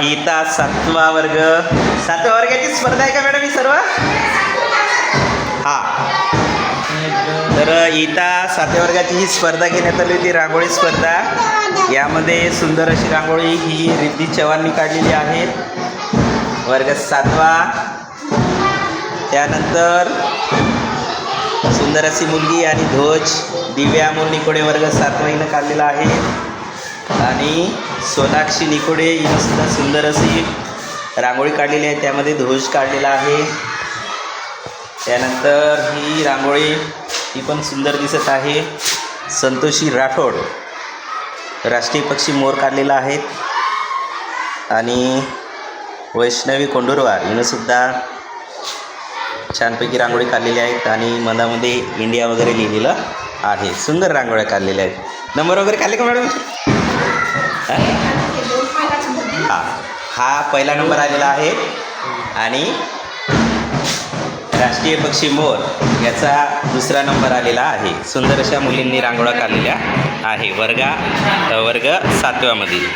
इता सातवा वर्ग. सातव्या वर्गाची स्पर्धा आहे का मॅडम ही सर्व? हा. तर इता सातव्या वर्गाची ही स्पर्धा घेण्यात आली होती रांगोळी स्पर्धा. यामध्ये सुंदर अशी रांगोळी ही रिद्धी चव्हाणनी काढलेली आहे. वर्ग सातवा. त्यानंतर सुंदर अशी मुलगी आणि ध्वज दिव्या अमोल निकोडे वर्ग सातवा हिनं काढलेला आहे. आणि सोनाक्षी निकोडे हिनं सुद्धा सुंदर अशी रांगोळी काढलेली आहे. त्यामध्ये ध्वज काढलेला आहे. त्यानंतर ही रांगोळी ही पण सुंदर दिसत आहे. संतोषी राठोड राष्ट्रीय पक्षी मोर काढलेला आहे. आणि वैष्णवी कोंडुरवार हिनंसुद्धा छानपैकी रांगोळी काढलेली आहेत आणि मनामध्ये इंडिया वगैरे लिहिलेलं आहे. सुंदर रांगोळ्या काढलेल्या आहेत. नंबर वगैरे काढले का मॅडम? हा हा पहिला नंबर आलेला आहे. आणि राष्ट्रीय पक्षी मोर याचा दुसरा नंबर आलेला आहे. सुंदर अशा मुलींनी रांगोळा काढलेल्या आहे. वर्गा वर्ग सातव्यामधील